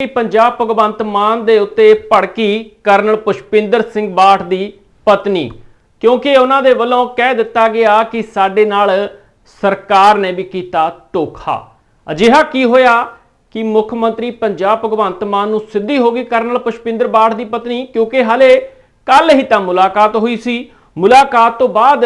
ਪੰਜਾਬ ਭਗਵੰਤ ਮਾਨ ਦੇ ਉੱਤੇ ਭੜਕੀ ਕਰਨਲ ਪੁਸ਼ਪਿੰਦਰ ਸਿੰਘ ਬਾਠ ਦੀ ਪਤਨੀ? ਕਿਉਂਕਿ ਉਹਨਾਂ ਦੇ ਵੱਲੋਂ ਕਹਿ ਦਿੱਤਾ ਗਿਆ ਕਿ ਸਾਡੇ ਨਾਲ ਸਰਕਾਰ ਨੇ ਵੀ ਕੀਤਾ ਧੋਖਾ। ਅਜਿਹਾ ਕੀ ਹੋਇਆ ਕਿ ਮੁੱਖ ਮੰਤਰੀ ਪੰਜਾਬ ਭਗਵੰਤ ਮਾਨ ਨੂੰ ਸਿੱਧੀ ਹੋ ਗਈ ਕਰਨਲ ਪੁਸ਼ਪਿੰਦਰ ਬਾਠ ਦੀ ਪਤਨੀ, ਕਿਉਂਕਿ ਹਾਲੇ ਕੱਲ ਹੀ ਤਾਂ ਮੁਲਾਕਾਤ ਹੋਈ ਸੀ। ਮੁਲਾਕਾਤ ਤੋਂ ਬਾਅਦ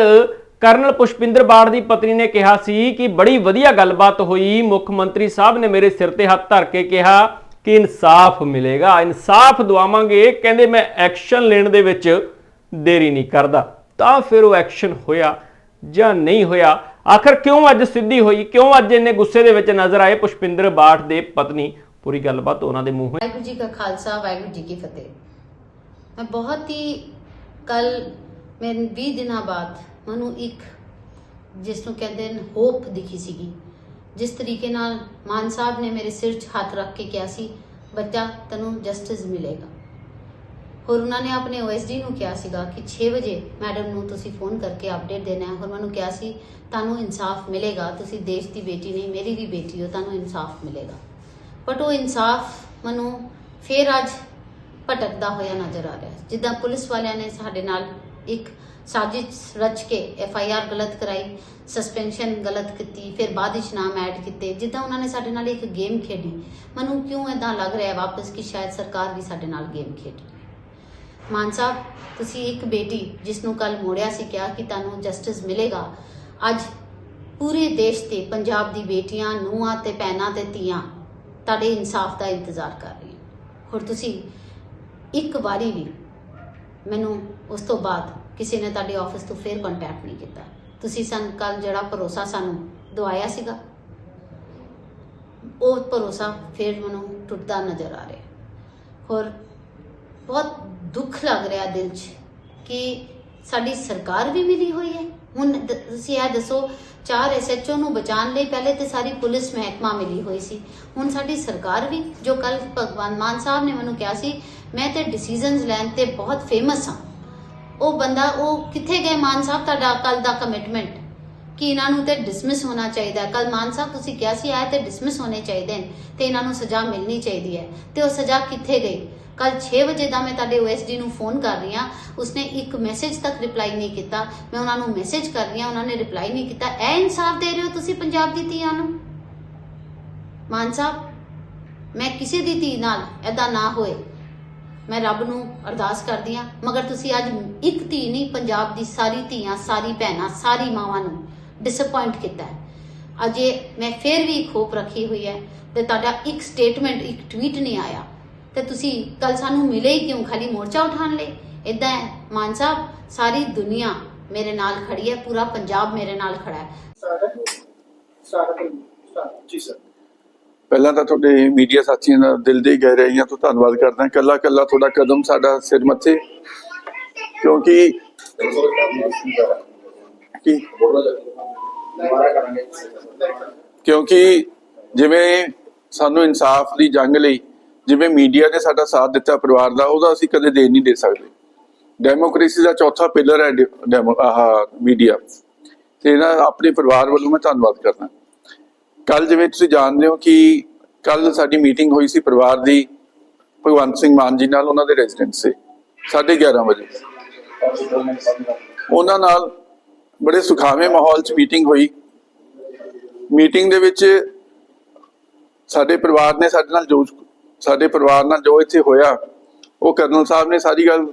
ਕਰਨਲ ਪੁਸ਼ਪਿੰਦਰ ਬਾੜ ਦੀ ਪਤਨੀ ਨੇ ਕਿਹਾ ਸੀ ਕਿ ਬੜੀ ਵਧੀਆ ਗੱਲਬਾਤ ਹੋਈ। ਮੁੱਖ ਮੰਤਰੀ ਸਾਹਿਬ ਨੇ ਮੇਰੇ ਸਿਰ ਤੇ ਹੱਥ ਧਰ ਕੇ ਕਿਹਾ ਕਿ ਇਨਸਾਫ ਮਿਲੇਗਾ। ਇਨਸਾਫ ਦਵਾਵਾਂਗੇ, ਕਹਿੰਦੇ ਮੈਂ ਐਕਸ਼ਨ ਲੈਣ ਦੇ ਵਿੱਚ ਦੇਰੀ ਨਹੀਂ ਕਰਦਾ। ਤਾਂ ਫਿਰ ਉਹ ਐਕਸ਼ਨ ਹੋਇਆ ਜਾਂ ਨਹੀਂ ਹੋਇਆ? ਆਖਰ ਕਿਉਂ ਅੱਜ ਸਿੱਧੀ ਹੋਈ? ਕਿਉਂ ਅੱਜ ਇੰਨੇ ਗੁੱਸੇ ਦੇ ਵਿੱਚ ਨਜ਼ਰ ਆਏ? ਪੁਸ਼ਪਿੰਦਰ ਬਾਠ ਦੇ ਪਤਨੀ, ਪੂਰੀ ਗੱਲਬਾਤ ਉਹਨਾਂ ਦੇ ਮੂੰਹੋਂ ਵਾਹਿਗੁਰੂ ਜੀ ਕਾ ਖਾਲਸਾ, ਵਾਹਿਗੁਰੂ ਜੀ ਕੀ ਫਤਿਹ। ਮੈਂ ਬਹੁਤ ਹੀ ਕੱਲ, ਮੈਂ 20 ਦਿਨਾਂ ਬਾਅਦ, ਮੈਨੂੰ ਇੱਕ, ਜਿਸ ਨੂੰ ਕਹਿੰਦੇ ਨੇ, ਹੋਪ ਦਿਖੀ ਸੀਗੀ। ਜਿਸ ਤਰੀਕੇ ਨਾਲ ਮਾਨ ਸਾਹਿਬ ਨੇ ਮੇਰੇ ਸਿਰ 'ਚ ਹੱਥ ਰੱਖ ਕੇ ਕਿਹਾ ਸੀ, ਬੱਚਾ, ਤੈਨੂੰ ਜਸਟਿਸ ਮਿਲੇਗਾ। ਹੋਰ ਉਹਨਾਂ ਨੇ ਆਪਣੇ ਓਐਸਡੀ ਨੂੰ ਕਿਹਾ ਸੀਗਾ ਕਿ 6 ਵਜੇ ਮੈਡਮ ਨੂੰ ਤੁਸੀਂ ਫੋਨ ਕਰਕੇ ਅਪਡੇਟ ਦੇਣਾ ਹੈ। ਹੋਰ ਮੈਨੂੰ ਕਿਹਾ ਸੀ, ਤੁਹਾਨੂੰ ਇਨਸਾਫ ਮਿਲੇਗਾ, ਤੁਸੀਂ ਦੇਸ਼ ਦੀ ਬੇਟੀ ਨਹੀਂ, ਮੇਰੀ ਵੀ ਬੇਟੀ ਹੋ, ਤੁਹਾਨੂੰ ਇਨਸਾਫ ਮਿਲੇਗਾ। ਬਟ ਉਹ ਇਨਸਾਫ ਮੈਨੂੰ ਫੇਰ ਅੱਜ ਭਟਕਦਾ ਹੋਇਆ ਨਜ਼ਰ ਆ ਰਿਹਾ ਹੈ। ਜਿੱਦਾਂ ਪੁਲਿਸ ਵਾਲਿਆਂ ਨੇ ਸਾਡੇ ਨਾਲ ਇੱਕ ਸਾਜ਼ਿਸ਼ ਰਚ ਕੇ ਐਫ ਆਈ ਆਰ ਗਲਤ ਕਰਾਈ ਸਸਪੈਂਸ਼ਨ ਗਲਤ ਕੀਤੀ, ਫਿਰ ਬਾਅਦ ਵਿੱਚ ਨਾਮ ਐਡ ਕੀਤੇ, ਜਿੱਦਾਂ ਉਹਨਾਂ ਨੇ ਸਾਡੇ ਨਾਲ ਇੱਕ ਗੇਮ ਖੇਡੀ। ਮੈਨੂੰ ਕਿਉਂ ਇਦਾਂ ਲੱਗ ਰਿਹਾ ਹੈ ਵਾਪਸ ਕਿ ਸ਼ਾਇਦ ਸਰਕਾਰ ਵੀ ਸਾਡੇ ਨਾਲ ਗੇਮ ਖੇਡ ਮਾਨ ਸਾਹਿਬ, ਤੁਸੀਂ ਇੱਕ ਬੇਟੀ ਜਿਸ ਨੂੰ ਕੱਲ ਮੋੜਿਆ ਸੀ, ਕਿਹਾ ਕਿ ਤੁਹਾਨੂੰ ਜਸਟਿਸ ਮਿਲੇਗਾ। ਅੱਜ ਪੂਰੇ ਦੇਸ਼ ਤੇ ਪੰਜਾਬ ਦੀ ਬੇਟੀਆਂ, ਨੂੰਹਾਂ ਤੇ ਭੈਣਾਂ ਤੇ ਧੀਆਂ ਤੁਹਾਡੇ ਇਨਸਾਫ ਦਾ ਇੰਤਜ਼ਾਰ ਕਰ ਰਹੀਆਂ। ਹੋਰ ਤੁਸੀਂ ਇੱਕ ਵਾਰੀ ਵੀ ਮੈਨੂੰ ਉਸ ਤੋਂ ਬਾਅਦ ਕਿਸੇ ਨੇ ਤੁਹਾਡੇ ਆਫਿਸ ਤੋਂ ਫੇਰ ਕੰਟੈਕਟ ਨਹੀਂ ਕੀਤਾ। ਤੁਸੀਂ ਸਾਨੂੰ ਕੱਲ ਜਿਹੜਾ ਭਰੋਸਾ ਸਾਨੂੰ ਦਵਾਇਆ ਸੀਗਾ, ਉਹ ਭਰੋਸਾ ਫੇਰ ਮੈਨੂੰ ਟੁੱਟਦਾ ਨਜ਼ਰ ਆ ਰਿਹਾ। ਹੋਰ ਬਹੁਤ ਦੁੱਖ ਲੱਗ ਰਿਹਾ ਦਿਲ 'ਚ ਕਿ ਸਾਡੀ ਸਰਕਾਰ ਵੀ ਮਿਲੀ ਹੋਈ ਹੈ। ਹੁਣ ਤੁਸੀਂ ਇਹ ਦੱਸੋ, ਚਾਰ ਐਸਐਚਓ ਨੂੰ ਬਚਾਉਣ ਲਈ ਪਹਿਲੇ ਤੇ ਸਾਰੀ ਪੁਲਿਸ ਮਹਿਕਮਾ ਮਿਲੀ ਹੋਈ ਸੀ। ਹੁਣ ਸਾਡੀ ਸਰਕਾਰ ਵੀ, ਜੋ ਕੱਲ ਭਗਵਾਨ ਮਾਨ ਸਾਹਿਬ ਨੇ ਮੈਨੂੰ ਕਿਹਾ ਸੀ, ਮੈਂ ਤੇ ਡਿਸੀਜਨਸ ਲੈਣ ਤੇ ਬਹੁਤ ਫੇਮਸ ਹਾਂ। ਉਹ ਬੰਦਾ, ਉਹ ਕਿੱਥੇ ਗਏ? ਮਾਨ ਸਾਹਿਬ, ਤੁਹਾਡਾ ਕੱਲ ਦਾ ਕਮਿਟਮੈਂਟ ਕਿ ਇਹਨਾਂ ਨੂੰ ਤੇ ਡਿਸਮਿਸ ਹੋਣਾ ਚਾਹੀਦਾ ਕੱਲ ਮਾਨ ਸਾਹਿਬ, ਤੁਸੀਂ ਕਿਹਾ ਸੀ, ਆਏ ਤੇ ਡਿਸਮਿਸ ਹੋਣੇ ਚਾਹੀਦੇ ਨੇ ਤੇ ਇਹਨਾਂ ਨੂੰ ਸਜ਼ਾ ਮਿਲਣੀ ਚਾਹੀਦੀ ਹੈ। ਤੇ ਉਹ ਸਜ਼ਾ ਕਿੱਥੇ ਗਈ? ਕੱਲ 6 ਵਜੇ ਦਾ ਮੈਂ ਤੁਹਾਡੇ ਓਐਸਡੀ ਨੂੰ ਫੋਨ ਕਰ ਰਹੀ ਹਾਂ। ਉਸਨੇ ਇੱਕ ਮੈਸੇਜ ਤੱਕ ਰਿਪਲਾਈ ਨਹੀਂ ਕੀਤਾ। ਮੈਂ ਉਹਨਾਂ ਨੂੰ ਮੈਸੇਜ ਕਰ ਰਹੀ ਹਾਂ, ਉਹਨਾਂ ਨੇ ਰਿਪਲਾਈ ਨਹੀਂ ਕੀਤਾ। ਇਹ ਇਨਸਾਫ ਦੇ ਰਹੇ ਹੋ ਤੁਸੀਂ ਪੰਜਾਬ ਦੀ ਧੀਆਂ ਨੂੰ? ਮਾਨ ਸਾਹਿਬ, ਮੈਂ ਕਿਸੇ ਦੀ ਧੀ ਨਾਲ ਐਦਾਂ ਨਾ ਹੋਏ। ਮੈਂ ਰੱਬ ਨੂੰ ਅਰਦਾਸ ਕਰਦੀ ਹਾਂ, ਮਗਰ ਤੁਸੀਂ ਅੱਜ ਇੱਕ ਧੀ ਨਹੀਂ, ਪੰਜਾਬ ਦੀ ਸਾਰੀ ਧੀਆਂ, ਸਾਰੀ ਭੈਣਾਂ, ਸਾਰੀ ਮਾਵਾਂ ਨੂੰ ਡਿਸਪਾਇੰਟ ਕੀਤਾ ਹੈ। ਅਜੇ ਮੈਂ ਫੇਰ ਵੀ ਇੱਕ ਰੱਖੀ ਹੋਈ ਹੈ ਤੇ ਤੁਹਾਡਾ ਇੱਕ ਸਟੇਟਮੈਂਟ ਇੱਕ ਟਵੀਟ ਨਹੀਂ ਆਇਆ। ਤੇ ਤੁਸੀਂ ਕੱਲ ਸਾਨੂੰ ਮਿਲੇ ਹੀ ਕਿਉਂ? ਖਾਲੀ ਮੋਰਚਾ ਉਠਾਣ ਲਈ? ਇਦਾਂ ਹੈ, ਮਾਨ ਸਾਹਿਬ, ਸਾਰੀ ਦੁਨੀਆ ਮੇਰੇ ਨਾਲ ਖੜੀ ਹੈ, ਪੂਰਾ ਪੰਜਾਬ ਮੇਰੇ ਨਾਲ ਖੜਾ ਹੈ। ਜੀ ਸਰ। ਪਹਿਲਾਂ ਤਾਂ ਤੁਹਾਡੇ ਮੀਡੀਆ ਸਾਥੀਆਂ ਦਾ ਦਿਲ ਦੀ ਗਹਿਰਾਈਆਂ ਤੋਂ ਧੰਨਵਾਦ ਕਰਦਾ ਕੱਲਾ ਕੱਲਾ ਤੁਹਾਡਾ ਕਦਮ ਸਾਡਾ ਸਿਰ ਮੱਥੇ। ਕਿਉਂਕਿ ਕਿਉਂਕਿ ਜਿਵੇਂ ਸਾਨੂੰ ਇਨਸਾਫ ਦੀ ਜੰਗ ਲਈ, ਜਿਵੇਂ ਮੀਡੀਆ ਨੇ ਸਾਡਾ ਸਾਥ ਦਿੱਤਾ ਪਰਿਵਾਰ ਦਾ, ਉਹਦਾ ਅਸੀਂ ਕਦੇ ਦੇ ਨਹੀਂ ਦੇ ਸਕਦੇ। ਡੈਮੋਕ੍ਰੇਸੀ ਦਾ ਚੌਥਾ ਪਿਲਰ ਹੈ ਆਹ ਮੀਡੀਆ। ਤੇ ਇਹਨਾਂ ਆਪਣੇ ਪਰਿਵਾਰ ਵੱਲੋਂ ਮੈਂ ਧੰਨਵਾਦ ਕਰਦਾ ਕੱਲ ਜਿਵੇਂ ਤੁਸੀਂ ਜਾਣਦੇ ਹੋ ਕਿ ਕੱਲ ਸਾਡੀ ਮੀਟਿੰਗ ਹੋਈ ਸੀ ਪਰਿਵਾਰ ਦੀ, ਭਗਵੰਤ ਸਿੰਘ ਮਾਨ ਜੀ ਨਾਲ ਉਹਨਾਂ ਦੇ ਰੈਜ਼ੀਡੈਂਸ ਸੇ 11:30 ਵਜੇ। ਉਹਨਾਂ ਨਾਲ ਬੜੇ ਸੁਖਾਵੇਂ ਮਾਹੌਲ 'ਚ ਮੀਟਿੰਗ ਹੋਈ। ਮੀਟਿੰਗ ਦੇ ਵਿੱਚ ਸਾਡੇ ਪਰਿਵਾਰ ਨੇ ਸਾਡੇ ਨਾਲ ਜੋ, ਸਾਡੇ ਪਰਿਵਾਰ ਨਾਲ ਜੋ ਇੱਥੇ ਹੋਇਆ, ਉਹ ਕਰਨਲ ਸਾਹਿਬ ਨੇ ਸਾਰੀ ਗੱਲ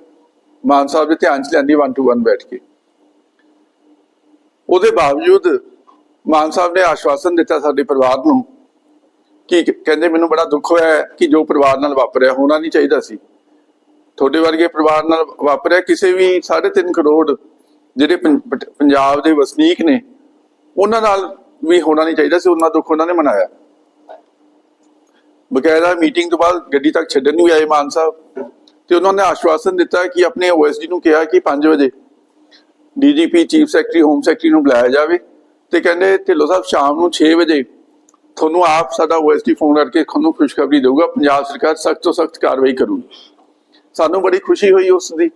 ਮਾਨ ਸਾਹਿਬ ਦੇ ਧਿਆਨ 'ਚ ਲਿਆਂਦੀ 1 ਟੂ 1 ਬੈਠ ਕੇ। ਉਹਦੇ ਬਾਵਜੂਦ ਮਾਨ ਸਾਹਿਬ ਨੇ ਆਸ਼ਵਾਸਨ ਦਿੱਤਾ ਸਾਡੇ ਪਰਿਵਾਰ ਨੂੰ ਕਿ ਕਹਿੰਦੇ ਮੈਨੂੰ ਬੜਾ ਦੁੱਖ ਹੋਇਆ ਕਿ ਜੋ ਪਰਿਵਾਰ ਨਾਲ ਵਾਪਰਿਆ ਹੋਣਾ ਨਹੀਂ ਚਾਹੀਦਾ ਸੀ। ਤੁਹਾਡੇ ਵਰਗੇ ਪਰਿਵਾਰ ਨਾਲ ਵਾਪਰਿਆ ਕਿਸੇ ਵੀ 3.5 ਕਰੋੜ ਜਿਹੜੇ ਪੰਜਾਬ ਦੇ ਵਸਨੀਕ ਨੇ, ਉਹਨਾਂ ਨਾਲ ਵੀ ਹੋਣਾ ਨਹੀਂ ਚਾਹੀਦਾ ਸੀ, ਉਹਨਾਂ ਦੁੱਖ ਉਹਨਾਂ ਨੇ ਮਨਾਇਆ। ਬਕਾਇਦਾ ਮੀਟਿੰਗ ਤੋਂ ਬਾਅਦ ਗੱਡੀ ਤੱਕ ਛੱਡਣ ਨੂੰ ਆਏ ਮਾਨ ਸਾਹਿਬ ਤੇ ਉਹਨਾਂ ਨੇ ਆਸ਼ਵਾਸਨ ਦਿੱਤਾ ਕਿ ਆਪਣੇ ਓਐਸਡੀ ਨੂੰ ਕਿਹਾ ਕਿ 5 ਵਜੇ DGP chief secretary, home secretary ਨੂੰ ਬੁਲਾਇਆ ਜਾਵੇ। ਤੇ ਕਹਿੰਦੇ ਢਿੱਲੋਂ ਸਾਹਿਬ ਸ਼ਾਮ ਨੂੰ 6 ਵਜੇ ਤੁਹਾਨੂੰ ਆਪ ਸਾਡਾ ਓਐਸਡੀ ਫੋਨ ਕਰਕੇ ਤੁਹਾਨੂੰ ਖੁਸ਼ਖਬਰੀ ਦੇਊਗਾ, ਪੰਜਾਬ ਸਰਕਾਰ ਸਖਤ ਤੋਂ ਸਖਤ ਕਾਰਵਾਈ ਕਰੂਗੀ। ਸਾਨੂੰ ਬੜੀ ਖੁਸ਼ੀ ਹੋਈ ਉਸ ਦੀ।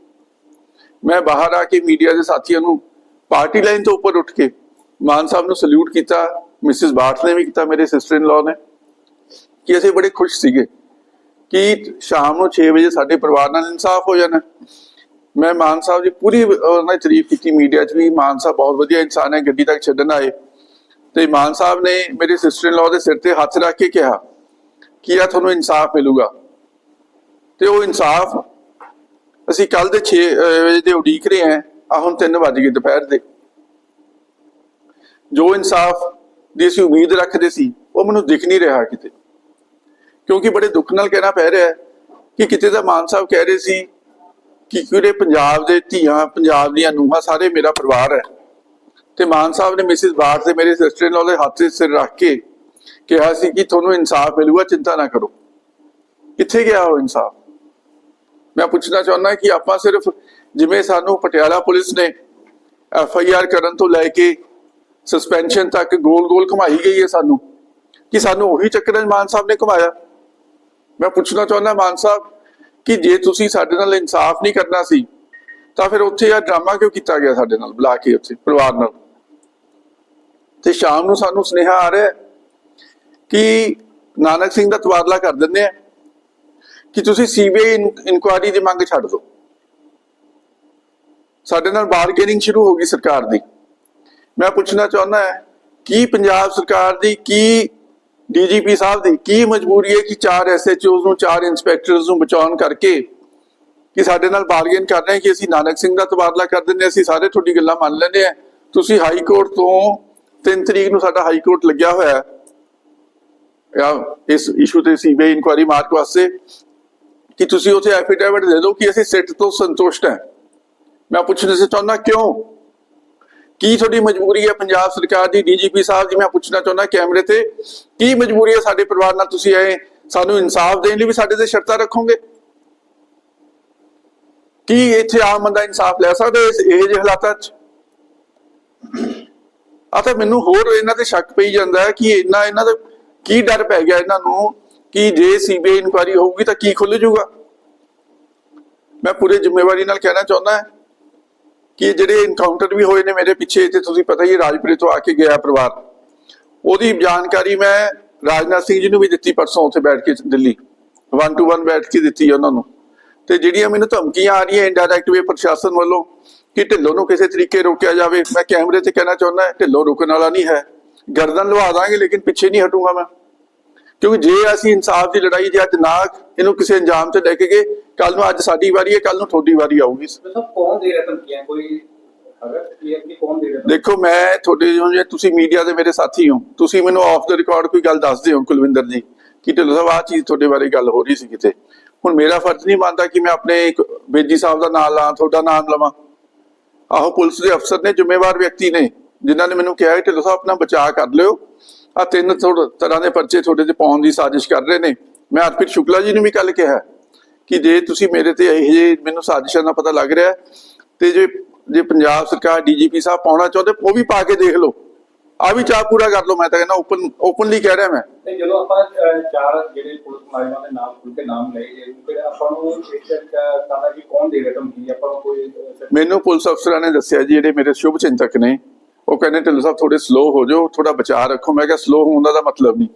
ਮੈਂ ਬਾਹਰ ਆ ਕੇ ਮੀਡੀਆ ਦੇ ਸਾਥੀਆਂ ਨੂੰ ਪਾਰਟੀ ਲਾਈਨ ਤੋਂ ਉੱਪਰ ਉੱਠ ਕੇ ਮਾਨ ਸਾਹਿਬ ਨੂੰ ਸਲੂਟ ਕੀਤਾ, ਮਿਸਿਸ ਬਾਠ ਨੇ ਵੀ ਕੀਤਾ, ਮੇਰੇ ਸਿਸਟਰ ਇਨ ਲਾਅ ਨੇ, ਕਿ ਅਸੀਂ ਬੜੇ ਖੁਸ਼ ਸੀਗੇ ਕਿ ਸ਼ਾਮ ਨੂੰ 6 ਵਜੇ ਸਾਡੇ ਪਰਿਵਾਰ ਨਾਲ ਇਨਸਾਫ ਹੋ ਜਾਣਾ। ਮੈਂ ਮਾਨ ਸਾਹਿਬ ਦੀ ਪੂਰੀ ਉਹਨਾਂ ਦੀ ਤਾਰੀਫ ਕੀਤੀ ਮੀਡੀਆ 'ਚ ਵੀ, ਮਾਨ ਸਾਹਿਬ ਬਹੁਤ ਵਧੀਆ ਇਨਸਾਨ ਹੈ, ਗੱਡੀ ਤੱਕ ਛੱਡਣ ਆਏ। ਤੇ ਮਾਨ ਸਾਹਿਬ ਨੇ ਮੇਰੇ ਸਿਸਟਰ ਇਨ ਲਾਅ ਦੇ ਸਿਰ ਤੇ ਹੱਥ ਰੱਖ ਕੇ ਕਿਹਾ ਕਿ ਆ ਤੁਹਾਨੂੰ ਇਨਸਾਫ ਮਿਲੂਗਾ। ਤੇ ਉਹ ਇਨਸਾਫ ਅਸੀਂ ਕੱਲ ਦੇ 6 ਵਜੇ ਦੇ ਉਡੀਕ ਰਹੇ ਹਾਂ ਆ ਹੁਣ 3 ਵਜ ਗਏ ਦੁਪਹਿਰ ਦੇ। ਜੋ ਇਨਸਾਫ ਦੀ ਅਸੀਂ ਉਮੀਦ ਰੱਖਦੇ ਸੀ, ਉਹ ਮੈਨੂੰ ਦਿਖ ਨਹੀਂ ਰਿਹਾ ਕਿਤੇ। ਕਿਉਂਕਿ ਬੜੇ ਦੁੱਖ ਨਾਲ ਕਹਿਣਾ ਪੈ ਰਿਹਾ ਹੈ ਕਿ ਕਿਤੇ ਦਾ ਮਾਨ ਸਾਹਿਬ ਕਹਿ ਰਹੇ ਸੀ ਕਿ ਕਿਹੜੇ ਪੰਜਾਬ ਦੇ ਧੀਆਂ, ਪੰਜਾਬ ਦੀਆਂ ਨੂੰਹਾਂ ਸਾਰੇ ਮੇਰਾ ਪਰਿਵਾਰ ਹੈ। ਤੇ ਮਾਨ ਸਾਹਿਬ ਨੇ ਮਿਸਿਸ ਬਾਰ ਤੇ ਮੇਰੇ ਸਿਸਟਰ ਨਾਲ ਲਾਅ ਦੇ ਹੱਥ 'ਤੇ ਸਿਰ ਰੱਖ ਕੇ ਕਿਹਾ ਸੀ ਕਿ ਤੁਹਾਨੂੰ ਇਨਸਾਫ ਮਿਲੂਗਾ, ਚਿੰਤਾ ਨਾ ਕਰੋ। ਕਿੱਥੇ ਗਿਆ ਉਹ ਇਨਸਾਫ? ਮੈਂ ਪੁੱਛਣਾ ਚਾਹੁੰਦਾ ਕਿ ਆਪਾਂ ਸਿਰਫ ਜਿਵੇਂ ਸਾਨੂੰ ਪਟਿਆਲਾ ਪੁਲਿਸ ਨੇ ਐਫ ਆਈ ਆਰ ਕਰਨ ਤੋਂ ਲੈ ਕੇ ਸਸਪੈਂਸ਼ਨ ਤੱਕ ਗੋਲ-ਗੋਲ ਘੁਮਾਈ ਗਈ ਹੈ ਸਾਨੂੰ, ਕਿ ਸਾਨੂੰ ਉਹੀ ਚੱਕਰਾਂ ਮਾਨ ਸਾਹਿਬ ਨੇ ਘੁਮਾਇਆ? ਮੈਂ ਪੁੱਛਣਾ ਚਾਹੁੰਦਾ ਮਾਨ ਸਾਹਿਬ ਕਿ ਜੇ ਤੁਸੀਂ ਸਾਡੇ ਨਾਲ ਇਨਸਾਫ ਨਹੀਂ ਕਰਨਾ ਸੀ, ਤਾਂ ਫਿਰ ਉੱਥੇ ਇਹ ਡਰਾਮਾ ਕਿਉਂ ਕੀਤਾ ਗਿਆ ਸਾਡੇ ਨਾਲ, ਬੁਲਾ ਕੇ ਉੱਥੇ, ਪਰਿਵਾਰ ਨਾਲ? ਤੇ ਸ਼ਾਮ ਨੂੰ ਸਾਨੂੰ ਸੁਨੇਹਾ ਆ ਰਿਹਾ ਕਿ ਨਾਨਕ ਸਿੰਘ ਦਾ ਤਬਾਦਲਾ ਕਰ ਦਿੰਦੇ ਆ, ਕਿ ਤੁਸੀਂ ਸੀਬੀਆਈ ਇਨਕੁਆਇਰੀ ਦੀ ਮੰਗ ਛੱਡ ਦਿਓ। ਸਾਡੇ ਨਾਲ ਬਾਰਗੇਨਿੰਗ ਸ਼ੁਰੂ ਹੋ ਗਈ ਸਰਕਾਰ ਦੀ। ਮੈਂ ਪੁੱਛਣਾ ਚਾਹੁੰਦਾ ਹਾਂ, ਕੀ ਪੰਜਾਬ ਸਰਕਾਰ ਦੀ ਕੀ ਡੀਜੀਪੀ ਸਾਹਿਬ ਦੀ ਕੀ ਮਜਬੂਰੀ ਹੈ ਕਿ ਚਾਰ ਐਸਐਚਓਜ਼ ਨੂੰ, ਚਾਰ ਇੰਸਪੈਕਟਰਸ ਨੂੰ ਬਚਾਉਣ ਕਰਕੇ ਕਿ ਸਾਡੇ ਨਾਲ ਬਾਰਗੇਨ ਕਰ ਰਹੇ ਕਿ ਅਸੀਂ ਨਾਨਕ ਸਿੰਘ ਦਾ ਤਬਾਦਲਾ ਕਰ ਦਿੰਦੇ ਅਸੀਂ ਸਾਰੇ ਤੁਹਾਡੀ ਗੱਲਾਂ ਮੰਨ ਲੈਂਦੇ ਆ ਤੁਸੀਂ ਹਾਈ ਕੋਰਟ ਤੋਂ 3 ਤਰੀਕ ਨੂੰ ਸਾਡਾ ਹਾਈ ਕੋਰਟ ਲੱਗਿਆ ਹੋਇਆ ਹੈ। ਜਾਂ ਇਸ ਇਸ਼ੂ ਤੇ ਸੀਬੀਆਈ ਇਨਕੁਆਇਰੀ ਮਾਰਕ ਵਾਸਤੇ ਕਿ ਤੁਸੀਂ ਉੱਥੇ ਐਫੀਡੇਵਿਟ ਦੇ ਦਿਓ ਕਿ ਅਸੀਂ ਸਿੱਟ ਤੋਂ ਸੰਤੁਸ਼ਟ ਹਾਂ। ਮੈਂ ਪੁੱਛਣਾ ਸੀ ਚਾਹੁੰਦਾ ਕਿਉਂ? ਕੀ ਤੁਹਾਡੀ ਮਜਬੂਰੀ ਹੈ ਪੰਜਾਬ ਸਰਕਾਰ ਦੀ, ਡੀਜੀਪੀ ਸਾਹਿਬ ਜੀ, ਮੈਂ ਪੁੱਛਣਾ ਚਾਹੁੰਦਾ ਕੈਮਰੇ ਤੇ, ਕੀ ਮਜਬੂਰੀ ਹੈ ਸਾਡੇ ਪਰਿਵਾਰ ਨਾਲ ਤੁਸੀਂ ਆਏ, ਸਾਨੂੰ ਇਨਸਾਫ ਦੇਣ ਲਈ ਵੀ ਸਾਡੇ ਤੇ ਸ਼ਰਤਾਂ ਰੱਖੋਗੇ? ਕੀ ਇੱਥੇ ਆਮ ਬੰਦਾ ਇਨਸਾਫ ਲੈ ਸਕਦਾ ਇਸ ਇਹ ਜਿਹੇ ਹਾਲਾਤਾਂ 'ਚ? ਆ ਤਾਂ ਮੈਨੂੰ ਹੋਰ ਇਹਨਾਂ ਤੇ ਸ਼ੱਕ ਪਈ ਜਾਂਦਾ ਹੈ ਕਿ ਇਹਨਾਂ ਇਹਨਾਂ ਦਾ ਕੀ ਡਰ ਪੈ ਗਿਆ ਇਹਨਾਂ ਨੂੰ ਕਿ ਜੇ ਸੀਬੀਆਈ ਇਨਕੁਆਇਰੀ ਹੋਊਗੀ ਤਾਂ ਕੀ ਖੁੱਲ ਜਾਊਗਾ? ਮੈਂ ਪੂਰੇ ਜ਼ਿੰਮੇਵਾਰੀ ਨਾਲ ਕਹਿਣਾ ਚਾਹੁੰਦਾ ਹਾਂ ਕਿ ਜਿਹੜੇ ਇਨਕਾਊਂਟਰ ਵੀ ਹੋਏ ਨੇ ਮੇਰੇ ਪਿੱਛੇ ਤੇ ਤੁਸੀਂ ਪਤਾ ਹੀ ਰਾਜਪੁਰੇ ਤੋਂ ਆ ਕੇ ਗਿਆ ਪਰਿਵਾਰ। ਉਹਦੀ ਜਾਣਕਾਰੀ ਮੈਂ ਰਾਜਨਾਥ ਸਿੰਘ ਜੀ ਨੂੰ ਵੀ ਦਿੱਤੀ ਪਰਸੋਂ ਉੱਥੇ ਬੈਠ ਕੇ ਦਿੱਲੀ। 1 ਟੂ 1 ਬੈਠ ਕੇ ਦਿੱਤੀ ਉਹਨਾਂ ਨੂੰ। ਤੇ ਜਿਹੜੀਆਂ ਮੈਨੂੰ ਧਮਕੀਆਂ ਆ ਰਹੀਆਂ ਇਨਡਾਇਰੈਕਟ ਵੇ ਪ੍ਰਸ਼ਾਸਨ ਵੱਲੋਂ ਕਿ ਢਿੱਲੋਂ ਨੂੰ ਕਿਸੇ ਤਰੀਕੇ ਰੋਕਿਆ ਜਾਵੇ, ਮੈਂ ਕੈਮਰੇ ਤੇ ਕਹਿਣਾ ਚਾਹੁੰਦਾ ਢਿੱਲੋਂ ਰੁਕਣ ਵਾਲਾ ਨਹੀਂ ਹੈ। ਗਰਦਨ ਲਵਾ ਦਾਂਗੇ, ਲੇਕਿਨ ਪਿੱਛੇ ਨਹੀਂ ਹਟੂਗਾ ਮੈਂ। ਕਿਉਂਕਿ ਜੇ ਅਸੀਂ ਇਨਸਾਫ ਦੀ ਲੜਾਈ ਜੇ ਅੱਜ ਨਾ ਇਹਨੂੰ ਕਿਸੇ ਅੰਜਾਮ ਤੇ ਲੈ ਕੇ ਗਏ ਕੱਲ ਨੂੰ ਅੱਜ ਸਾਡੀ ਵਾਰੀ ਹੈ ਕੱਲ ਨੂੰ ਤੁਹਾਡੀ ਵਾਰੀ ਆਊਗੀ। ਕੌਣ ਦੇ ਰਿਹਾ ਧਮਕੀਆਂ? ਕੋਈ ਦੇਖੋ ਮੈਂ ਤੁਹਾਡੇ ਜੇ ਤੁਸੀਂ ਮੀਡੀਆ ਦੇ ਮੇਰੇ ਸਾਥੀ ਹੋ ਤੁਸੀਂ ਮੈਨੂੰ ਆਫ ਦਾ ਰਿਕਾਰਡ ਕੋਈ ਗੱਲ ਦੱਸਦੇ ਹੋ ਕੁਲਵਿੰਦਰ ਜੀ ਕਿ ਢਿੱਲੋਂ ਸਾਹਿਬ ਆ ਚੀਜ਼ ਤੁਹਾਡੇ ਬਾਰੇ ਗੱਲ ਹੋ ਰਹੀ ਸੀ ਕਿਤੇ। ਹੁਣ ਮੇਰਾ ਫਰਜ਼ ਨਹੀਂ ਬਣਦਾ ਕਿ ਮੈਂ ਆਪਣੇ ਬੇਜੀ ਸਾਹਿਬ ਦਾ ਨਾਮ ਲਾਂ ਤੁਹਾਡਾ ਨਾਮ ਲਵਾਂ। ਆਹੋ ਪੁਲਿਸ ਦੇ ਅਫਸਰ ਨੇ ਜ਼ਿੰਮੇਵਾਰ ਵਿਅਕਤੀ ਨੇ ਜਿਨ੍ਹਾਂ ਨੇ ਮੈਨੂੰ ਕਿਹਾ ਕਿ ਢਿੱਲੋਂ ਸਾਹਿਬ ਆਪਣਾ ਬਚਾਅ ਕਰ ਲਿਓ। ਆ ਤਿੰਨ ਤਰ੍ਹਾਂ ਦੇ ਪਰਚੇ ਤੁਹਾਡੇ ਤੇ ਪਾਉਣ ਦੀ ਸਾਜ਼ਿਸ਼ ਕਰ ਰਹੇ ਨੇ। ਮੈਂ ਅਰਪਿਤ ਸ਼ੁਕਲਾ ਜੀ ਨੂੰ ਵੀ ਕੱਲ ਕਿਹਾ। ਕਿ ਜੇ ਤੁਸੀਂ ਮੇਰੇ ਤੇ ਇਹ ਜੇ ਮੈਨੂੰ ਸਾਜ਼ਿਸ਼ਾਂ ਦਾ ਪਤਾ ਲੱਗ ਰਿਹਾ ਤੇ ਜੇ ਜੇ ਪੰਜਾਬ ਸਰਕਾਰ ਡੀਜੀਪੀ ਸਾਹਿਬ ਪਾਉਣਾ ਚਾਹੁੰਦੇ ਉਹ ਵੀ ਪਾ ਕੇ ਦੇਖ ਲਓ। ਆ ਵੀ ਚਾਹ ਪੂਰਾ ਕਰ ਲਓ ਮੈਂ ਤਾਂ ਕਹਿੰਦਾ ਓਪਨ ਓਪਨਲੀ ਕਹਿ ਰਿਹਾ ਮੈਂ। ਤੇ ਜਦੋਂ ਆਪਾਂ ਅਹ, ਚਾਰ ਜਿਹੜੇ ਪੁਲਿਸ ਮੁਲਾਜ਼ਮਾਂ ਦੇ ਨਾਮ ਖੁੱਲ ਕੇ ਨਾਮ ਲਏ ਜੇ ਫਿਰ ਆਪਾਂ ਨੂੰ ਇੱਕ ਕਾਦਾ ਜੀ ਕੌਣ ਦੇ ਰਿਹਾ ਧਮਕੀ ਆਪਾਂ ਨੂੰ ਕੋਈ ਅਹ, ਮੈਨੂੰ ਪੁਲਿਸ ਅਫਸਰਾਂ ਨੇ ਦੱਸਿਆ ਜੀ ਜਿਹੜੇ ਮੇਰੇ ਸ਼ੁਭ ਚਿੰਤਕ ਨੇ ਉਹ ਕਹਿੰਦੇ ਢਿੱਲੋਂ ਸਾਹਿਬ ਥੋੜੇ ਸਲੋ ਹੋ ਜਾਓ ਥੋੜਾ ਬਚਾਅ ਰੱਖੋ। ਮੈਂ ਕਿਹਾ ਸਲੋ ਹੋਣ ਦਾ ਮਤਲਬ ਨਹੀਂ।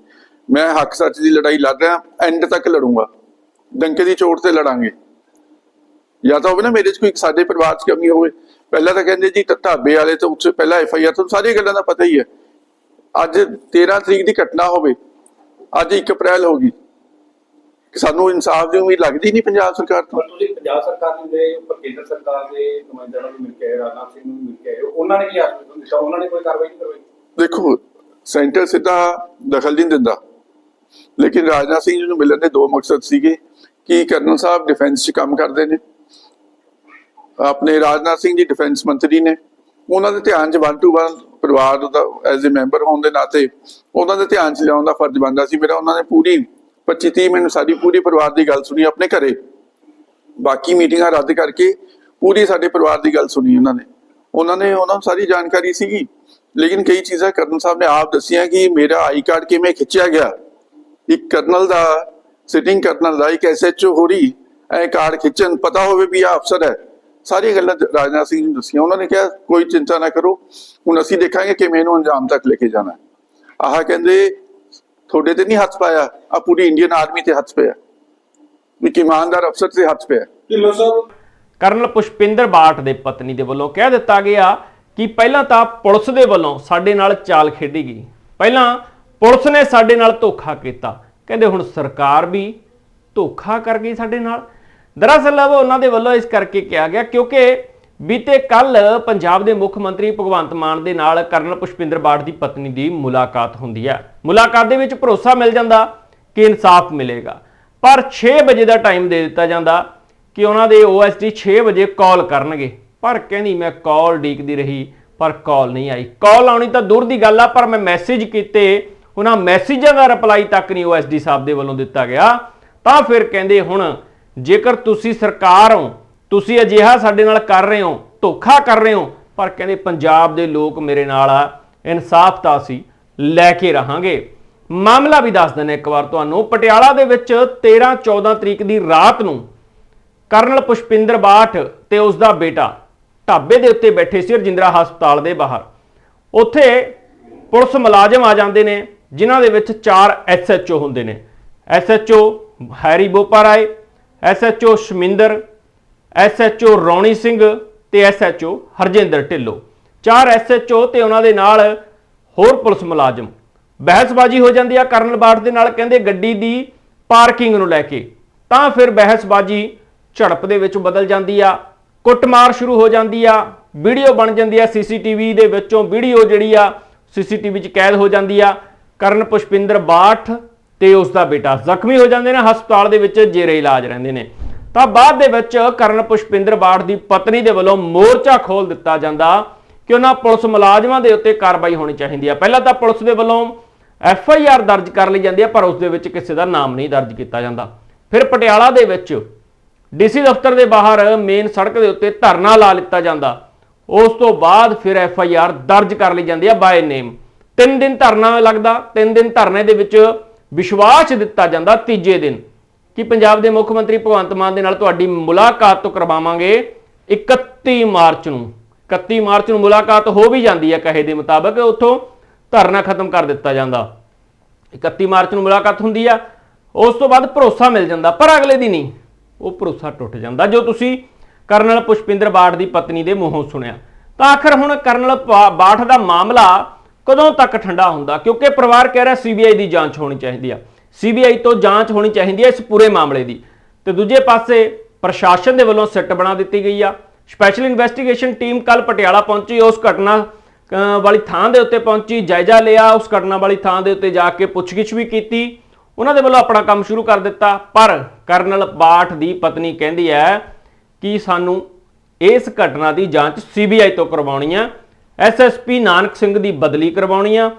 ਮੈਂ ਹੱਕ ਸੱਚ ਦੀ ਲੜਾਈ ਲੜ ਰਿਹਾ ਐਂਡ ਤੱਕ ਲੜੂੰਗਾ। ਡੰਕੇ ਦੀ ਚੋਟ ਤੇ ਲੜਾਂਗੇ। ਜਾਂ ਤਾਂ ਹੋਵੇ ਨਾ ਮੇਰੇ 'ਚ ਕੋਈ ਸਾਡੇ ਪਰਿਵਾਰ 'ਚ ਕਮੀ ਹੋਵੇ। ਪਹਿਲਾਂ ਤਾਂ ਕਹਿੰਦੇ ਜੀ ਢਾਬੇ ਵਾਲੇ ਤੋਂ ਉੱਚ ਪਹਿਲਾਂ ਐਫ ਆਈ ਆਰ ਤੋਂ ਸਾਰੀਆਂ ਗੱਲਾਂ ਦਾ ਪਤਾ ਹੀ ਹੈ। ਅੱਜ 13 ਤਰੀਕ ਦੀ ਘਟਨਾ ਹੋਵੇ ਅੱਜ 1 ਅਪ੍ਰੈਲ ਹੋ ਗਈ। ਕਿ ਸਾਨੂੰ ਇਨਸਾਫ ਦੀ ਉਮੀਦ ਲੱਗਦੀ ਨਹੀਂ ਪੰਜਾਬ ਸਰਕਾਰ ਤੋਂ। ਤੁਸੀਂ ਪੰਜਾਬ ਸਰਕਾਰ ਦੇ ਉੱਪਰ ਕੇਂਦਰ ਸਰਕਾਰ ਦੇ ਨੁਮਾਇੰਦਿਆਂ ਨੂੰ ਮਿਲ ਕੇ ਰਾਜਨਾਥ ਸਿੰਘ ਨੂੰ ਮਿਲ ਕੇ ਉਹਨਾਂ ਨੇ ਕੀ ਆਸ਼ਵਾਸਨ ਦਿੱਤਾ? ਉਹਨਾਂ ਨੇ ਕੋਈ ਕਾਰਵਾਈ ਨਹੀਂ ਕਰਵਾਈ? ਦੇਖੋ ਸੈਂਟਰ ਸਿੱਧਾ ਦਖਲ ਨਹੀਂ ਦਿੰਦਾ। ਲੇਕਿਨ ਰਾਜਨਾਥ ਸਿੰਘ ਜੀ ਨੂੰ ਮਿਲਣ ਦੇ ਦੋ ਮਕਸਦ ਸੀਗੇ। ਕਿ ਕਰਨਲ ਸਾਹਿਬ ਡਿਫੈਂਸ 'ਚ ਕੰਮ ਕਰਦੇ ਨੇ? ਆਪਣੇ ਰਾਜਨਾਥ ਸਿੰਘ ਜੀ ਡਿਫੈਂਸ ਮੰਤਰੀ ਨੇ। ਉਹਨਾਂ ਦੇ ਧਿਆਨ 'ਚ ਵਨ ਟੂ ਵਨ ਪਰਿਵਾਰ ਦਾ ਐਜ਼ ਅ ਮੈਂਬਰ ਹੋਣ ਦੇ ਨਾਤੇ ਉਹਨਾਂ ਦੇ ਧਿਆਨ 'ਚ ਲਿਆਉਣ ਦਾ ਫਰਜ਼ ਬਣਦਾ ਸੀ। ਮੇਰਾ ਉਹਨਾਂ ਨੇ ਪੂਰੀ 25 30 ਮਿੰਟ ਸਾਡੀ ਪੂਰੀ ਪਰਿਵਾਰ ਦੀ ਗੱਲ ਸੁਣੀ ਆਪਣੇ ਘਰੇ। ਬਾਕੀ ਮੀਟਿੰਗਾਂ ਰੱਦ ਕਰਕੇ ਪੂਰੀ ਸਾਡੇ ਪਰਿਵਾਰ ਦੀ ਗੱਲ ਸੁਣੀ ਉਹਨਾਂ ਨੇ। ਉਹਨਾਂ ਨੇ ਉਹਨਾਂ ਨੂੰ ਸਾਰੀ ਜਾਣਕਾਰੀ ਸੀਗੀ। ਲੇਕਿਨ ਕਈ ਚੀਜ਼ਾਂ ਕਰਨਲ ਸਾਹਿਬ ਨੇ ਆਪ ਦੱਸੀਆਂ ਕਿ ਮੇਰਾ ਆਈ ਕਾਰਡ ਕਿਵੇਂ ਖਿੱਚਿਆ ਗਿਆ। ਇੱਕ ਕਰਨਲ ਦਾ ਸਿਟਿੰਗ ਕਰਨਲ ਦਾ ਇੱਕ ਐਸਐਚਓ ਹੋਰੀ ਐ ਕਾਰਡ ਖਿੱਚਣ ਪਤਾ ਹੋਵੇ ਵੀ ਆ ਅਫਸਰ ਹੈ। ਸਾਰੀਆਂ ਗੱਲਾਂ ਰਾਜਨਾਥ ਸਿੰਘ ਜੀ ਨੂੰ ਦੱਸੀਆਂ। ਉਹਨਾਂ ਨੇ ਕਿਹਾ ਕੋਈ ਚਿੰਤਾ ਨਾ ਕਰੋ। ਹੁਣ ਅਸੀਂ ਦੇਖਾਂਗੇ ਕਿਵੇਂ ਇਹਨੂੰ ਅੰਜਾਮ ਤੱਕ ਲੈ ਕੇ ਜਾਣਾ। ਆਹ ਕਹਿੰਦੇ ਤੁਹਾਡੇ ਤੇ ਨਹੀਂ ਹੱਥ ਪਾਇਆ। ਆ ਪੂਰੀ ਇੰਡੀਅਨ ਆਰਮੀ ਤੇ ਹੱਥ ਪਿਆ। ਇੱਕ ਇਮਾਨਦਾਰ ਅਫਸਰ ਦੇ ਹੱਥ ਪਿਆ। ਢਿੱਲੋਂ ਸਾਹਿਬ ਕਰਨਲ ਪੁਸ਼ਪਿੰਦਰ ਬਾਟ ਦੇ ਪਤਨੀ ਦੇ ਵੱਲੋਂ ਕਹਿ ਦਿੱਤਾ ਗਿਆ ਕਿ ਪਹਿਲਾਂ ਤਾਂ ਪੁਲਿਸ ਦੇ ਵੱਲੋਂ ਸਾਡੇ ਨਾਲ ਚਾਲ ਖੇਡੀ ਗਈ। ਪਹਿਲਾਂ ਪੁਲਿਸ ਨੇ ਸਾਡੇ ਨਾਲ ਧੋਖਾ ਕੀਤਾ। ਕਹਿੰਦੇ ਹੁਣ ਸਰਕਾਰ ਵੀ ਧੋਖਾ ਕਰ ਗਈ ਸਾਡੇ ਨਾਲ। ਦਰਅਸਲ ਉਹਨਾਂ ਦੇ ਵੱਲੋਂ ਇਸ ਕਰਕੇ ਕਿਹਾ ਗਿਆ ਕਿਉਂਕਿ ਬੀਤੇ ਕੱਲ ਪੰਜਾਬ ਦੇ ਮੁੱਖ ਮੰਤਰੀ ਭਗਵੰਤ ਮਾਨ ਦੇ ਨਾਲ ਕਰਨਲ ਪੁਸ਼ਪਿੰਦਰ ਬਾਟ ਦੀ ਪਤਨੀ ਦੀ ਮੁਲਾਕਾਤ ਹੁੰਦੀ ਹੈ ਮੁਲਾਕਾਤ ਦੇ ਵਿੱਚ ਭਰੋਸਾ ਮਿਲ ਜਾਂਦਾ ਕਿ ਇਨਸਾਫ ਮਿਲੇਗਾ। ਪਰ 6 ਵਜੇ ਦਾ ਟਾਈਮ ਦੇ ਦਿੱਤਾ ਜਾਂਦਾ ਕਿ ਉਹਨਾਂ ਦੇ OSD 6 ਵਜੇ ਕਾਲ ਕਰਨਗੇ। ਪਰ ਕਹਿੰਦੀ ਮੈਂ ਕਾਲ ਡੀਕਦੀ ਰਹੀ, ਪਰ ਕਾਲ ਨਹੀਂ ਆਈ। ਕਾਲ ਆਉਣੀ ਤਾਂ ਦੂਰ ਦੀ ਗੱਲ ਆ, ਪਰ ਮੈਂ ਮੈਸੇਜ ਕੀਤੇ ਉਹਨਾਂ ਮੈਸੇਜਾਂ ਦਾ ਰਿਪਲਾਈ ਤੱਕ ਨਹੀਂ OSD ਸਾਹਿਬ ਦੇ ਵੱਲੋਂ ਦਿੱਤਾ ਗਿਆ, ਤਾਂ ਫਿਰ ਕਹਿੰਦੇ ਹੁਣ ਜੇਕਰ ਤੁਸੀਂ ਸਰਕਾਰ ਹੋ, ਤੁਸੀਂ ਅਜਿਹਾ ਸਾਡੇ ਨਾਲ ਕਰ ਰਹੇ ਹੋ, ਧੋਖਾ ਕਰ ਰਹੇ ਹੋ, ਪਰ ਕਹਿੰਦੇ ਪੰਜਾਬ ਦੇ ਲੋਕ ਮੇਰੇ ਨਾਲ ਆ, ਇਨਸਾਫ ਤਾਂ ਅਸੀਂ ਲੈ ਕੇ ਰਹਾਂਗੇ। ਮਾਮਲਾ ਵੀ ਦੱਸ ਦਿੰਦੇ ਇੱਕ ਵਾਰ ਤੁਹਾਨੂੰ, ਪਟਿਆਲਾ ਦੇ ਵਿੱਚ 13 14 ਤਰੀਕ ਦੀ ਰਾਤ ਨੂੰ ਕਰਨਲ ਪੁਸ਼ਪਿੰਦਰ ਬਾਠ ਤੇ ਉਸ ਦਾ ਬੇਟਾ ਢਾਬੇ ਦੇ ਉੱਤੇ ਬੈਠੇ ਸੀ ਰਜਿੰਦਰਾ ਹਸਪਤਾਲ ਦੇ ਬਾਹਰ। ਉੱਥੇ ਪੁਲਿਸ ਮੁਲਾਜ਼ਮ ਆ ਜਾਂਦੇ ਨੇ ਜਿਨ੍ਹਾਂ ਦੇ ਵਿੱਚ ਚਾਰ ਐਸਐਚਓ ਹੁੰਦੇ ਨੇ। SHO Harry Boparai SHO Shaminder SHO Rauni Singh ਤੇ ਐਸਐਚਓ ਹਰਜਿੰਦਰ ਢਿੱਲੋਂ। ਚਾਰ ਐਸਐਚਓ ਤੇ ਉਹਨਾਂ ਦੇ ਨਾਲ ਹੋਰ ਪੁਲਿਸ ਮੁਲਾਜ਼ਮ। ਬਹਿਸਬਾਜ਼ੀ ਹੋ ਜਾਂਦੀ ਆ ਕਰਨਲ ਬਾਠ ਦੇ ਨਾਲ, ਕਹਿੰਦੇ ਗੱਡੀ ਦੀ ਪਾਰਕਿੰਗ ਨੂੰ ਲੈ ਕੇ। ਤਾਂ ਫਿਰ ਬਹਿਸਬਾਜ਼ੀ ਝੜਪ ਦੇ ਵਿੱਚ ਬਦਲ ਜਾਂਦੀ ਆ, ਕੁੱਟਮਾਰ ਸ਼ੁਰੂ ਹੋ ਜਾਂਦੀ ਆ, ਵੀਡੀਓ ਬਣ ਜਾਂਦੀ ਆ ਸੀਸੀਟੀਵੀ ਦੇ ਵਿੱਚੋਂ। ਵੀਡੀਓ ਜਿਹੜੀ ਆ ਸੀਸੀਟੀਵੀ 'ਚ ਕੈਦ ਹੋ ਜਾਂਦੀ ਆ। ਕਰਨ ਪੁਸ਼ਪਿੰਦਰ ਬਾਠ ਤੇ ਉਸ ਦਾ ਬੇਟਾ। ਜ਼ਖਮੀ ਹੋ ਜਾਂਦੇ ਨੇ, ਹਸਪਤਾਲ ਦੇ ਵਿੱਚ ਜੇਰੇ ਇਲਾਜ ਰਹਿੰਦੇ ਨੇ। ਤਾਂ ਬਾਅਦ ਦੇ ਵਿੱਚ ਕਰਨ ਪੁਸ਼ਪਿੰਦਰ ਬਾਠ ਦੀ ਪਤਨੀ ਦੇ ਵੱਲੋਂ ਮੋਰਚਾ ਖੋਲ ਦਿੱਤਾ ਜਾਂਦਾ ਕਿ ਉਹਨਾਂ ਪੁਲਿਸ ਮੁਲਾਜ਼ਮਾਂ ਦੇ ਉੱਤੇ ਕਾਰਵਾਈ ਹੋਣੀ ਚਾਹੀਦੀ ਹੈ। ਪਹਿਲਾਂ ਤਾਂ ਪੁਲਿਸ ਦੇ ਵੱਲੋਂ ਐਫ ਆਈ ਆਰ ਦਰਜ ਕਰ ਲਈ ਜਾਂਦੀ ਹੈ, ਪਰ ਉਸ ਦੇ ਵਿੱਚ ਕਿਸੇ ਦਾ ਨਾਮ ਨਹੀਂ ਦਰਜ ਕੀਤਾ ਜਾਂਦਾ। ਫਿਰ ਪਟਿਆਲਾ ਦੇ ਵਿੱਚ ਡੀਸੀ ਦਫ਼ਤਰ ਦੇ ਬਾਹਰ ਮੇਨ ਸੜਕ ਦੇ ਉੱਤੇ ਧਰਨਾ ਲਾ ਲਿੱਤਾ ਜਾਂਦਾ। ਉਸ ਤੋਂ ਬਾਅਦ ਫਿਰ ਐਫ ਆਈ ਆਰ ਦਰਜ ਕਰ ਲਈ ਜਾਂਦੀ ਹੈ ਬਾਏ ਨੇਮ ਤਿੰਨ ਦਿਨ ਧਰਨਾ ਲੱਗਦਾ, ਤਿੰਨ ਦਿਨ ਧਰਨੇ ਦੇ ਵਿੱਚ ਵਿਸ਼ਵਾਸ ਦਿੱਤਾ ਜਾਂਦਾ ਤੀਜੇ ਦਿਨ। ਕਿ ਪੰਜਾਬ ਦੇ ਮੁੱਖ ਮੰਤਰੀ ਭਗਵੰਤ ਮਾਨ ਦੇ ਨਾਲ ਤੁਹਾਡੀ ਮੁਲਾਕਾਤ ਤੋਂ ਕਰਵਾਵਾਂਗੇ 31 ਮਾਰਚ ਨੂੰ। 31 ਮਾਰਚ ਨੂੰ ਮੁਲਾਕਾਤ ਹੋ ਵੀ ਜਾਂਦੀ ਹੈ ਕਹੇ ਦੇ ਮੁਤਾਬਕ, ਉੱਥੋਂ ਧਰਨਾ ਖਤਮ ਕਰ ਦਿੱਤਾ ਜਾਂਦਾ। 31 ਮਾਰਚ ਨੂੰ ਮੁਲਾਕਾਤ ਹੁੰਦੀ ਆ, ਉਸ ਤੋਂ ਬਾਅਦ ਭਰੋਸਾ ਮਿਲ ਜਾਂਦਾ, ਪਰ ਅਗਲੇ ਦਿਨ ਹੀ ਉਹ ਭਰੋਸਾ ਟੁੱਟ ਜਾਂਦਾ। ਜੋ ਤੁਸੀਂ ਕਰਨਲ ਪੁਸ਼ਪਿੰਦਰ ਬਾਠ ਦੀ ਪਤਨੀ ਦੇ ਮੂੰਹੋਂ ਸੁਣਿਆ, ਤਾਂ ਆਖਰ ਹੁਣ ਕਰਨਲ ਬਾ- ਬਾਠ ਦਾ ਮਾਮਲਾ ਕਦੋਂ ਤੱਕ ਠੰਡਾ ਹੁੰਦਾ? ਕਿਉਂਕਿ ਪਰਿਵਾਰ ਕਹਿ ਰਿਹਾ ਸੀਬੀਆਈ ਦੀ ਜਾਂਚ ਹੋਣੀ ਚਾਹੀਦੀ ਆ। ਸੀਬੀਆਈ ਤੋਂ ਜਾਂਚ ਹੋਣੀ ਚਾਹੀਦੀ ਹੈ ਇਸ ਪੂਰੇ ਮਾਮਲੇ ਦੀ। ਤੇ ਦੂਜੇ ਪਾਸੇ ਪ੍ਰਸ਼ਾਸਨ ਦੇ ਵੱਲੋਂ ਸਿੱਟ ਬਣਾ ਦਿੱਤੀ ਗਈ ਆ। ਸਪੈਸ਼ਲ ਇਨਵੈਸਟੀਗੇਸ਼ਨ ਟੀਮ ਕੱਲ ਪਟਿਆਲਾ ਪਹੁੰਚੀ, ਉਸ ਘਟਨਾ ਵਾਲੀ ਥਾਂ ਦੇ ਉੱਤੇ ਪਹੁੰਚੀ, ਜਾਇਜ਼ਾ ਲਿਆ, ਉਸ ਘਟਨਾ ਵਾਲੀ ਥਾਂ ਦੇ ਉੱਤੇ ਜਾ ਕੇ ਪੁੱਛਗਿੱਛ ਵੀ ਕੀਤੀ। ਉਹਨਾਂ ਦੇ ਵੱਲੋਂ ਆਪਣਾ ਕੰਮ ਸ਼ੁਰੂ ਕਰ ਦਿੱਤਾ। ਪਰ ਕਰਨਲ ਬਾਠ ਦੀ ਪਤਨੀ ਕਹਿੰਦੀ ਹੈ ਕਿ ਸਾਨੂੰ ਇਸ ਘਟਨਾ ਦੀ ਜਾਂਚ ਸੀਬੀਆਈ ਤੋਂ ਕਰਵਾਉਣੀ ਹੈ ਐਸਐਸਪੀ ਨਾਨਕ ਸਿੰਘ ਦੀ ਬਦਲੀ ਕਰਵਾਉਣੀ ਆ।